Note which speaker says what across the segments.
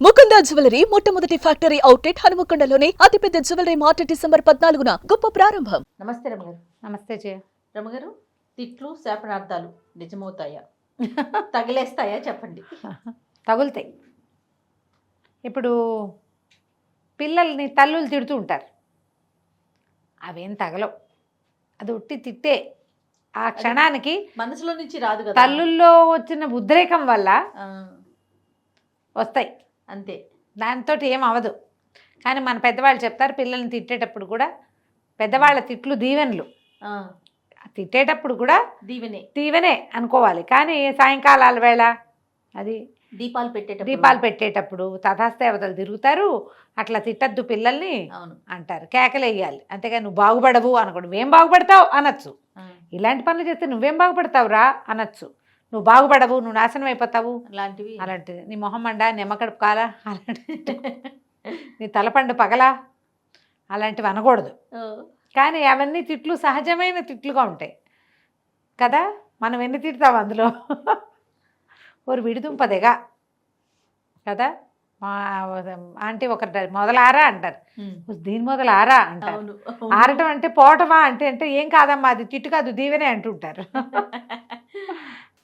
Speaker 1: Mukunda jewellery మొట్టమొదటి factory outlet హనుమకొండలోనే అతిపెద్ద జ్యువెలరీ మార్ట్ డిసెంబర్ పద్నాలుగున గొప్ప ప్రారంభం.
Speaker 2: నమస్తే రమగారు.
Speaker 3: నమస్తే జయ.
Speaker 2: రమగారు తిట్లు శాపనార్థాలు నిజమవుతాయా? తగిలేస్తాయా చెప్పండి.
Speaker 3: తగులుతాయి. ఇప్పుడు పిల్లల్ని తల్లులు తిడుతూ ఉంటారు. అవేం తగలవు. అది ఉట్టి తిట్టే ఆ క్షణానికి
Speaker 2: మనసులో నుంచి రాదు కదా.
Speaker 3: తల్లుల్లో వచ్చిన ఉద్రేకం వల్ల వస్తాయి.
Speaker 2: అంతే.
Speaker 3: దాంతో ఏం అవదు. కానీ మన పెద్దవాళ్ళు చెప్తారు పిల్లల్ని తిట్టేటప్పుడు కూడా పెద్దవాళ్ళ తిట్లు దీవెనలు. తిట్టేటప్పుడు కూడా
Speaker 2: దీవెనే.
Speaker 3: దీవెనే అనుకోవాలి. కానీ సాయంకాలాల వేళ అది
Speaker 2: దీపాలు పెట్టేటప్పుడు
Speaker 3: దీపాలు పెట్టేటప్పుడు తథాస్తేవతలు తిరుగుతారు. అట్లా తిట్టద్దు పిల్లల్ని
Speaker 2: అవును.
Speaker 3: అంటారు. కేకలేయాలి. అంతేగా నువ్వు బాగుపడవు అనకూడదు నువ్వేం బాగుపడతావు? అనొచ్చు. ఇలాంటి పనులు చేస్తే నువ్వేం బాగుపడతావురా? అనొచ్చు. నువ్వు బాగుపడవు నువ్వు నాశనం అయిపోతావు.
Speaker 2: అలాంటివి.
Speaker 3: అలాంటిది. నీ మొహం మండ నిమ్మకడుపు కాలా అలాంటివి నీ తలపండు పగలా అలాంటివి అనకూడదు. కానీ అవన్నీ తిట్లు సహజమైన తిట్లుగా ఉంటాయి. కదా? మనం ఎన్ని తిడతాం అందులో? ఒక విడిదుంపదేగా. కదా? మా ఆంటీ ఒక మొదలారా అంటారు. దీని మొదలారా అంటారు. ఆరటం అంటే పోవటమా అంటే అంటే ఏం కాదమ్మా అది తిట్టు కాదు దీవెనే అంటుంటారు.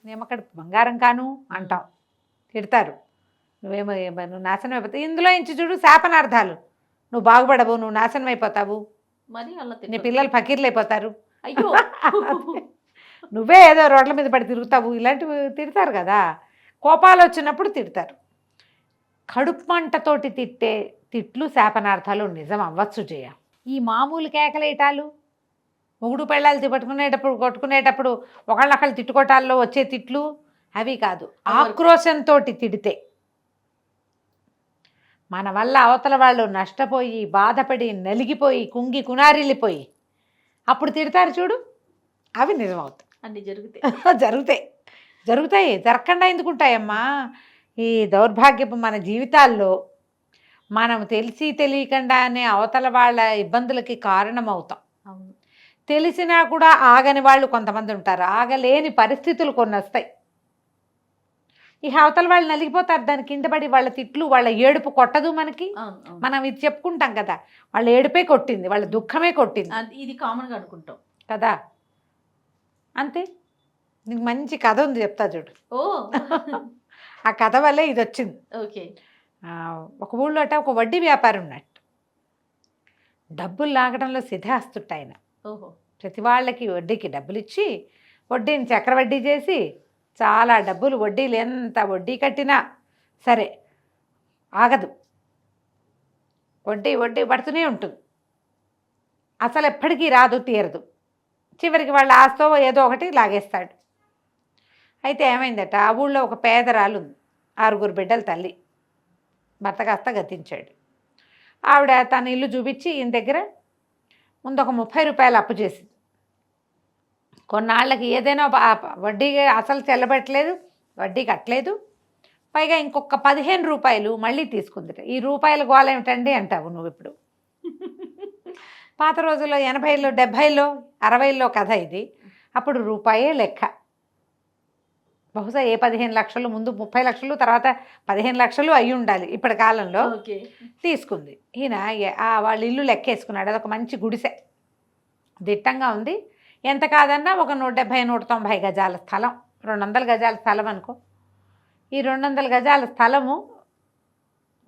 Speaker 3: నిమ్మకడ బంగారం కాను అంటాం. తిడతారు. నువ్వేమో ఏమ- నువ్వు నాశనం అయిపోతావు. ఇందులో ఇంచి చూడు శాపనార్థాలు. నువ్వు బాగుపడవు నువ్వు నాశనం అయిపోతావు.
Speaker 2: మరి
Speaker 3: నీ పిల్లలు ఫకీర్లు అయిపోతారు.
Speaker 2: అయ్యో.
Speaker 3: నువ్వే ఏదో రోడ్ల మీద పడి తిరుగుతావు ఇలాంటివి తిడతారు కదా. కోపాలు వచ్చినప్పుడు తిడతారు. కడుపు మంటతోటి తిట్టే తిట్లు శాపనార్థాలు నిజం అవ్వచ్చు జయ. ఈ మామూలు కేకలేటాలు? మొగుడు పెళ్ళాలు తిట్టుకునేటప్పుడు కొట్టుకునేటప్పుడు ఒకళ్ళొకళ్ళు తిట్టుకోటాల్లో వచ్చే తిట్లు అవి కాదు. ఆక్రోశంతో తిడితే మన వల్ల అవతల వాళ్ళు నష్టపోయి బాధపడి నలిగిపోయి కుంగి కునారిల్లిపోయి అప్పుడు తిడతారు చూడు అవి నిజమవుతాయి.
Speaker 2: అన్ని జరిగితే
Speaker 3: జరుగుతాయి. జరుగుతాయి. జరగకుండా ఎందుకుంటాయమ్మా ఈ దౌర్భాగ్యపు మన జీవితాల్లో మనం తెలిసి తెలియకుండానే అవతల వాళ్ళ ఇబ్బందులకి కారణమవుతాం. తెలిసినా కూడా ఆగని వాళ్ళు కొంతమంది ఉంటారు. ఆగలేని పరిస్థితులు కొన్ని వస్తాయి. ఈ అవతల వాళ్ళు నలిగిపోతారు. దాని కింద పడి వాళ్ళ తిట్లు వాళ్ళ ఏడుపు కొట్టదు మనకి. మనం ఇది చెప్పుకుంటాం కదా. వాళ్ళ ఏడుపే కొట్టింది వాళ్ళ దుఃఖమే కొట్టింది.
Speaker 2: ఇది కామన్గా అనుకుంటాం.
Speaker 3: కదా. అంతే. నీకు మంచి కథ ఉంది చెప్తా చూడు.
Speaker 2: ఓ.
Speaker 3: ఆ కథ వల్లే ఇది వచ్చింది.
Speaker 2: ఓకే.
Speaker 3: ఒక ఊళ్ళో అట ఒక వడ్డీ వ్యాపారం ఉన్నట్టు డబ్బులు లాగడంలో
Speaker 2: ఓహో
Speaker 3: ప్రతి వాళ్ళకి వడ్డీకి డబ్బులు ఇచ్చి వడ్డీని చక్రవడ్డీ చేసి చాలా డబ్బులు వడ్డీలు ఎంత వడ్డీ కట్టినా సరే ఆగదు. వడ్డీ వడ్డీ పడుతూనే ఉంటుంది. అసలు ఎప్పటికీ రాదు తీరదు. చివరికి వాళ్ళ ఆస్తో ఏదో ఒకటి లాగేస్తాడు. అయితే ఏమైందట? ఆ ఊళ్ళో ఒక పేదరాలు ఉంది ఆరుగురు బిడ్డల తల్లి. భర్త కాస్త గతించాడు. ఆవిడ తన ఇల్లు చూపించి ఈయన దగ్గర ముందు ఒక ముప్పై రూపాయలు అప్పు చేసింది. కొన్నాళ్ళకి ఏదైనా వడ్డీ అసలు చెల్లబెట్టలేదు వడ్డీ కట్టలేదు. పైగా ఇంకొక పదిహేను రూపాయలు మళ్ళీ తీసుకుంది ఈ రూపాయల గోళ ఏమిటండి అంటావు నువ్వు ఇప్పుడు? పాత రోజుల్లో ఎనభైలో డెబ్భైలో అరవైలో కథ ఇది. అప్పుడు రూపాయే లెక్క. బహుశా ఏ పదిహేను లక్షలు ముందు ముప్పై లక్షలు తర్వాత పదిహేను లక్షలు అయి ఉండాలి ఇప్పటి కాలంలో. తీసుకుంది. ఈయన వాళ్ళ ఇల్లు లెక్కేసుకున్నాడు. అదొక మంచి గుడిసె. దిట్టంగా ఉంది. ఎంత కాదన్నా ఒక నూట డెబ్భై నూట తొంభై గజాల స్థలం. రెండు వందల గజాల స్థలం అనుకో. ఈ రెండు వందల గజాల స్థలము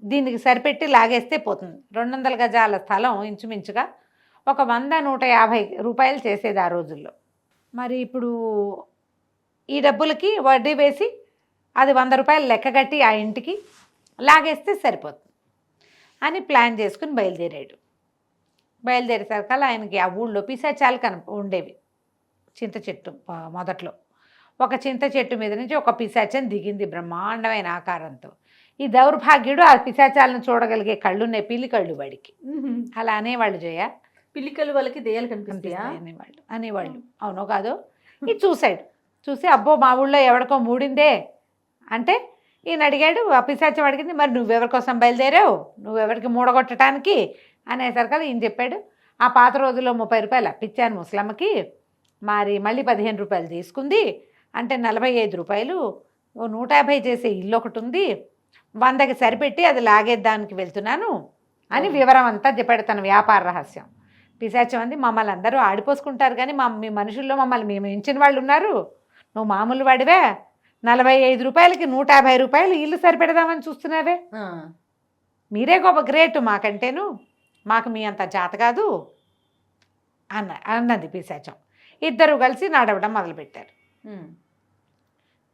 Speaker 3: దీనికి సరిపెట్టి లాగేస్తే పోతుంది. రెండు వందల గజాల స్థలం ఇంచుమించుగా ఒక వంద నూట యాభై రూపాయలు చేసేది ఆ రోజుల్లో. మరి ఇప్పుడు ఈ డబ్బులకి వడ్డీ వేసి అది వంద రూపాయలు లెక్క కట్టి ఆ ఇంటికి లాగేస్తే సరిపోతుంది అని ప్లాన్ చేసుకుని బయలుదేరాడు. బయలుదేరేసరికల్లా ఆయనకి ఆ ఊళ్ళో పిశాచాలు కన ఉండేవి. చింత చెట్టు మొదట్లో. ఒక చింత చెట్టు మీద నుంచి ఒక పిశాచం దిగింది బ్రహ్మాండమైన ఆకారంతో. ఈ దౌర్భాగ్యుడు ఆ పిశాచాలను చూడగలిగే కళ్ళున్నాయి పిల్లి కళ్ళు వాడికి. అలా అనేవాళ్ళు జయ.
Speaker 2: పిల్లికలు వాళ్ళకి దెయ్యాలు కనిపిస్తాయా?
Speaker 3: కనిపిస్తాయి అనేవాళ్ళు. అనేవాళ్ళు. అవునో కాదో? ఇది చూశాడు. చూసి అబ్బో మా ఊళ్ళో ఎవరికో మూడిందే. అంటే ఈయన అడిగాడు ఆ పిశాచం అడిగింది మరి నువ్వెవరి కోసం బయలుదేరావు? నువ్వెవరికి మూడగొట్టడానికి అనేసరికి ఈయన చెప్పాడు. ఆ పాత రోజుల్లో ముప్పై రూపాయలు అప్పించాను ముసలమ్మకి. మరి మళ్ళీ పదిహేను రూపాయలు తీసుకుంది. అంటే నలభై ఐదు రూపాయలు. ఓ నూట యాభై చేసే ఇల్లు ఒకటి ఉంది వందకి సరిపెట్టి అది లాగేద్దానికి వెళ్తున్నాను. అని వివరం అంతా చెప్పాడు తన వ్యాపార రహస్యం. పిశాచం అంది మమ్మల్ని అందరూ ఆడిపోసుకుంటారు కానీ మా మీ మనుషుల్లో మమ్మల్ని మేము మించిన వాళ్ళు ఉన్నారు నువ్వు మామూలు వాడివే? నలభై ఐదు రూపాయలకి నూట యాభై రూపాయలు ఇల్లు సరిపెడదామని చూస్తున్నావే? మీరే గొప్ప గ్రేట్ మాకంటేను. మాకు మీ అంత జాత కాదు. అన్న అన్నది పిశాచం. ఇద్దరు కలిసి నడవడం మొదలుపెట్టారు.
Speaker 2: ఉమ్,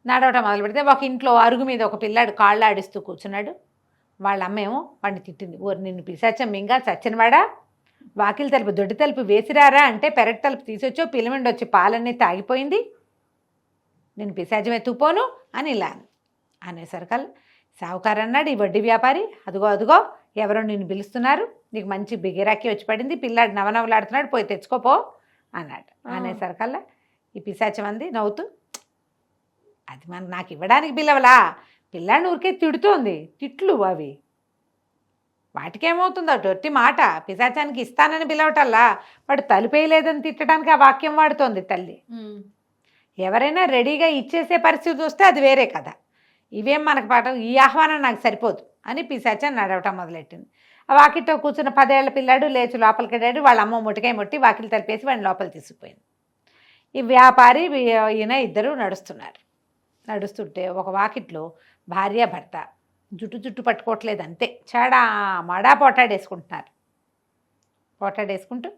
Speaker 3: నడవటం మొదలు పెడితే ఒక ఇంట్లో అరుగు మీద ఒక పిల్లాడు కాళ్ళు ఆడిస్తూ కూర్చున్నాడు. వాళ్ళ అమ్మేమో వాడిని తిట్టింది. ఓరి నిన్ను పిశాచం మింగా చచ్చినవాడా? వాకిలి తలుపు దొడ్డి తలుపు వేసిరారా అంటే పెరటి తలుపు తీసొచ్చో పిల్లమండి వచ్చి పాలన్నీ తాగిపోయింది. నేను పిశాచం ఎత్తుకుపోను అని ఇలా. అనేసరికల్ సావుకారు అన్నాడు ఈ వడ్డీ వ్యాపారి అదిగో అదిగో ఎవరో నిన్ను పిలుస్తున్నారు నీకు మంచి బిగిరాకి వచ్చి పడింది పిల్లాడు నవనవలాడుతున్నాడు పోయి తెచ్చుకోపో అన్నాడు. అనేసరికల్లా ఈ పిశాచం అంది నవ్వుతూ అది మన నాకు ఇవ్వడానికి పిల్లవలా పిల్లాడిని ఊరికే తిడుతోంది తిట్లు అవి. వాటికేమవుతుందో టొట్టి మాట. పిశాచానికి ఇస్తానని పిలవటల్లా వాడు తలుపేయలేదని తిట్టడానికి ఆ వాక్యం వాడుతోంది తల్లి. ఎవరైనా రెడీగా ఇచ్చేసే పరిస్థితి వస్తే అది వేరే కథ. ఇవేం మనకు పాఠం? ఈ ఆహ్వానం నాకు సరిపోదు అని పిశాచం నడవటం మొదలెట్టింది. ఆ వాకిట్లో కూర్చున్న పదేళ్ళ పిల్లాడు లేచి లోపలికి వెళ్ళాడు. వాళ్ళ అమ్మ ముటికాయ ముట్టి వాకిలి తలిపేసి వాడిని లోపల తీసుకుపోయింది. ఈ వ్యాపారి ఈయన ఇద్దరు నడుస్తున్నారు. నడుస్తుంటే ఒక వాకిట్లో భార్య భర్త జుట్టు జుట్టు పట్టుకోవట్లేదు అంతే. చాడా మడా పోటాడేసుకుంటున్నారు. పోటాడేసుకుంటూ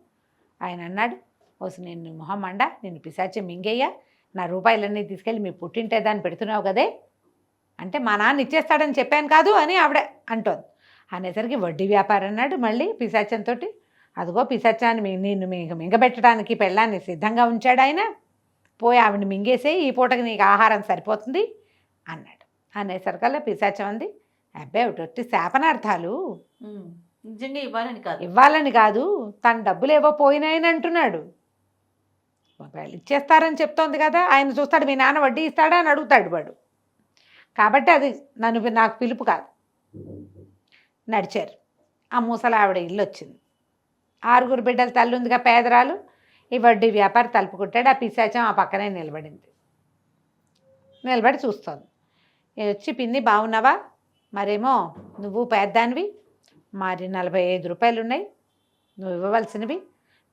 Speaker 3: ఆయన అన్నాడు ఓసి నేను మొహం మండ నేను పిశాచి మింగయ్యా. నా రూపాయలన్నీ తీసుకెళ్ళి మీ పుట్టింటే దాన్ని పెడుతున్నావు కదే? అంటే మా నాన్న ఇచ్చేస్తాడని చెప్పాను కాదు అని ఆవిడ అంటోంది. అనేసరికి వడ్డీ వ్యాపారం అన్నాడు మళ్ళీ పిశాచంతో అదిగో పిశాచాన్ని మీ నిన్ను మీకు మింగబెట్టడానికి పెళ్ళాన్ని సిద్ధంగా ఉంచాడు ఆయన. పోయి ఆవిడని మింగేసే ఈ పూటకి నీకు ఆహారం సరిపోతుంది అన్నాడు. అనేసరికల్లా పిశాచం అంది అబ్బాయి ఒకటి శాపనార్థాలు.
Speaker 2: నిజంగా ఇవ్వాలని కాదు.
Speaker 3: ఇవ్వాలని కాదు తన డబ్బులు ఏవో పోయినాయని అంటున్నాడు. ఒకవేళ ఇచ్చేస్తారని చెప్తోంది కదా ఆయన చూస్తాడు మీ నాన్న వడ్డీ ఇస్తాడా? అని అడుగుతాడు వాడు. కాబట్టి అది నన్ను నాకు పిలుపు కాదు. నడిచారు. ఆ ముసలి ఆవిడ ఇల్లు వచ్చింది. ఆరుగురు బిడ్డల తల్లి ఉందిగా పేదరాలు. ఈ వడ్డీ వ్యాపారి తలుపుకుంటాడు ఆ పిశాచం ఆ పక్కనే నిలబడింది. నిలబడి చూస్తోంది. వచ్చి పిన్ని బాగున్నావా? మరేమో నువ్వు పేద్దానివి? మరి నలభై ఐదు రూపాయలు ఉన్నాయి నువ్వు ఇవ్వవలసినవి.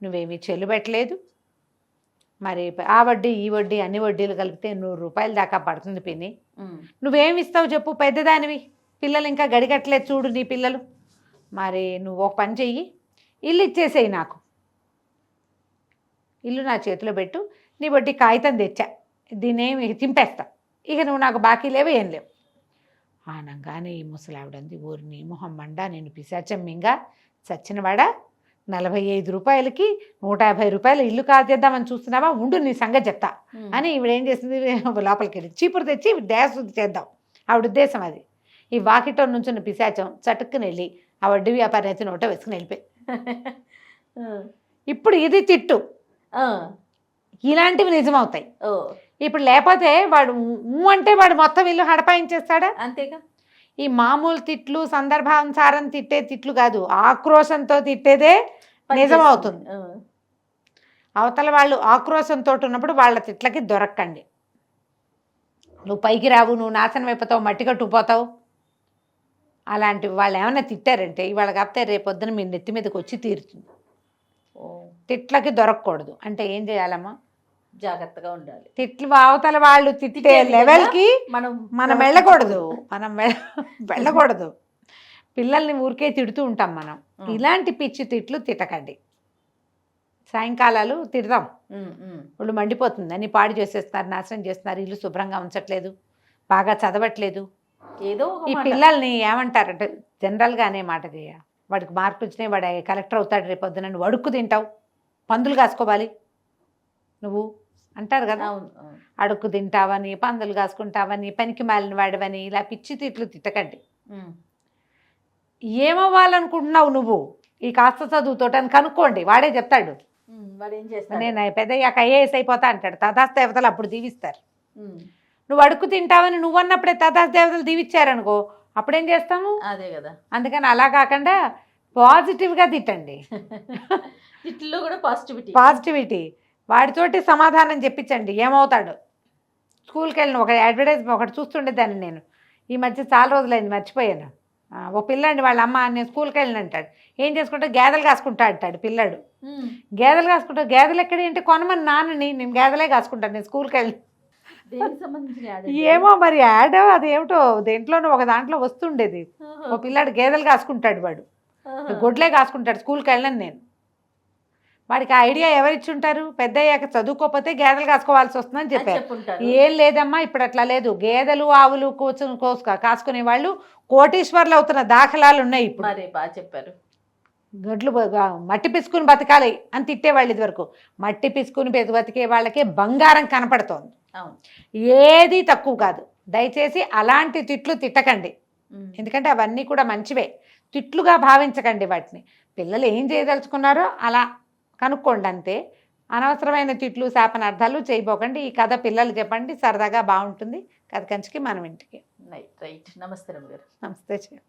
Speaker 3: నువ్వేమీ చెల్లు పెట్టలేదు. మరి ఆ వడ్డీ ఈ వడ్డీ అన్ని వడ్డీలు కలిపితే నూరు రూపాయల దాకా పడుతుంది పిన్ని. నువ్వేం ఇస్తావు చెప్పు పెద్దదానివి. పిల్లలు ఇంకా గడిగట్లేదు చూడు నీ పిల్లలు. మరి నువ్వు ఒక పని చెయ్యి ఇల్లు ఇచ్చేసేయి నాకు. ఇల్లు నా చేతిలో పెట్టు నీ బట్టి కాగితం తెచ్చా. దీన్నేమి తింపేస్తా ఇక నువ్వు నాకు బాకీ లేవు ఏం లేవు. ఆనంగానే ఈ ముసలావిడంది ఊరి నీ మొహం మండా నేను పిశాచం మింగా చచ్చినవాడా? నలభై ఐదు రూపాయలకి నూట యాభై రూపాయలు ఇల్లు కాదేద్దామని చూస్తున్నావా? ఉండు నీ సంగతి చెప్తా. అని ఈవిడ ఏం చేసింది? లోపలికి వెళ్ళి చీపురు తెచ్చి డ్యాస్ చేద్దాం. ఆవిడ ఉద్దేశం అది. ఈ వాకిట్లో నుంచున్న పిశాచం చటుక్కుని వెళ్ళి ఆ వడ్డీ వ్యాపారి అయితే నోట వేసుకుని వెళ్ళిపోయి ఇప్పుడు ఇది తిట్టు. ఇలాంటివి నిజమవుతాయి. ఇప్పుడు లేకపోతే వాడు అంటే వాడు మొత్తం ఇల్లు హడపాయించేస్తాడా?
Speaker 2: అంతేగా.
Speaker 3: ఈ మామూలు తిట్లు సందర్భానుసారం తిట్టే తిట్లు కాదు. ఆక్రోశంతో తిట్టేదే నిజమవుతుంది. అవతల వాళ్ళు ఆక్రోశంతో ఉన్నప్పుడు వాళ్ళ తిట్లకి దొరక్కండి. నువ్వు పైకి రావు నువ్వు నాశనం అయిపోతావు మట్టి కట్టుకుపోతావు. అలాంటివి వాళ్ళు ఏమైనా తిట్టారంటే ఇవాళ కాకపోతే రేపొద్దున మీ నెత్తి మీదకి వచ్చి తీరుతుంది.
Speaker 2: ఓ,
Speaker 3: తిట్లకి దొరకకూడదు. అంటే ఏం చేయాలమ్మా?
Speaker 2: జాగ్రత్తగా ఉండాలి.
Speaker 3: తిట్లు అవతల వాళ్ళు తిట్టే లెవెల్కి
Speaker 2: మనం
Speaker 3: మనం వెళ్ళకూడదు. మనం వెళ్ళకూడదు. పిల్లల్ని ఊరికే తిడుతూ ఉంటాం మనం. ఇలాంటి పిచ్చి తిట్లు తిట్టకండి. సాయంకాలాలు తిడదాం. వాళ్ళు మండిపోతుంది. అన్ని పాడు చేసేస్తున్నారు నాశనం చేస్తున్నారు ఇల్లు శుభ్రంగా ఉంచట్లేదు బాగా చదవట్లేదు.
Speaker 2: ఏదో
Speaker 3: ఈ. పిల్లల్ని ఏమంటారంటే జనరల్గా అనే మాట చేయ. వాడికి మార్కులు వచ్చినాయి వాడు కలెక్టర్ అవుతాడు రేపు పొద్దున నువ్వు అడుక్కు తింటావు. పందులు కాసుకోవాలి. నువ్వు అంటారు కదా. అడుక్కు తింటావని పందులు కాసుకుంటావని పనికి మాలిన వాడవని ఇలా పిచ్చి తిట్లు తిట్టకండి. ఏమవ్వాలనుకుంటున్నావు నువ్వు? ఈ కాస్త చదువుతోటి అని కనుక్కోండి. వాడే చెప్తాడు.
Speaker 2: వాడు ఏం చేస్తాడు?
Speaker 3: నేను పెద్దయ్యాక ఐఏఎస్ అయిపోతా అంటాడు. తథాస్ దేవతలు అప్పుడు దీవిస్తారు. నువ్వు అడుక్కు తింటావని నువ్వు అన్నప్పుడే తథాస్ దేవతలు దీవిచ్చారనుకో అప్పుడేం చేస్తాము?
Speaker 2: అదే కదా.
Speaker 3: అందుకని అలా కాకుండా పాజిటివ్గా తిట్టండి.
Speaker 2: తిట్లో కూడా పాజిటివిటీ.
Speaker 3: పాజిటివిటీ. వాడితోటి సమాధానం చెప్పించండి. ఏమవుతాడు? స్కూల్కి వెళ్ళిన ఒక అడ్వర్టైజ్ ఒకటి చూస్తుండేదాన్ని నేను. ఈ మధ్య చాలా రోజులైంది మర్చిపోయాను. ఓ పిల్లండి వాళ్ళ అమ్మ నేను స్కూల్కి వెళ్ళిన అంటాడు. ఏం చేసుకుంటా? గేదెలు కాసుకుంటా అంటాడు పిల్లాడు. గేదెలు కాసుకుంటా? గేదెలు ఎక్కడ ఏంటి? కొనమని నాన్నని నేను గేదెలే కాసుకుంటాను నేను స్కూల్కి వెళ్ళి? ఏమో మరి యాడ్ అది ఏమిటో దేంట్లోనో ఒక దాంట్లో వస్తుండేది. ఓ పిల్లాడు గేదెలు కాసుకుంటాడు వాడు. గొడ్లే కాసుకుంటాడు స్కూల్కి వెళ్ళను నేను. వాడికి ఆ ఐడియా ఎవరిచ్చి ఉంటారు పెద్ద అయ్యాక చదువుకోకపోతే గేదెలు కాసుకోవాల్సి వస్తుందని చెప్పారు. ఏం లేదమ్మా ఇప్పుడు అట్లా లేదు. గేదెలు ఆవులు కూర్చుని కోసుక కాసుకునే వాళ్ళు కోటీశ్వర్లు అవుతున్న దాఖలాలు ఉన్నాయి ఇప్పుడు.
Speaker 2: బాగా చెప్పారు.
Speaker 3: గొడ్లు మట్టి పిసుకుని బతకాలి అని తిట్టేవాళ్ళు ఇదివరకు. మట్టి పిసుకుని బతి- బతికే వాళ్ళకే బంగారం కనపడుతోంది. ఏది తక్కువ కాదు. దయచేసి అలాంటి తిట్లు తిట్టకండి. ఎందుకంటే అవన్నీ కూడా మంచివే. తిట్లుగా భావించకండి వాటిని. పిల్లలు ఏం చేయదలుచుకున్నారో అలా కనుక్కోండి అంతే అనవసరమైన తిట్లు శాపనార్థాలు చేయబోకండి. ఈ కథ పిల్లలు చెప్పండి సరదాగా బాగుంటుంది. కథ కంచికి మనం ఇంటికి.
Speaker 2: రైట్ రైట్ నమస్తే
Speaker 3: నమస్తే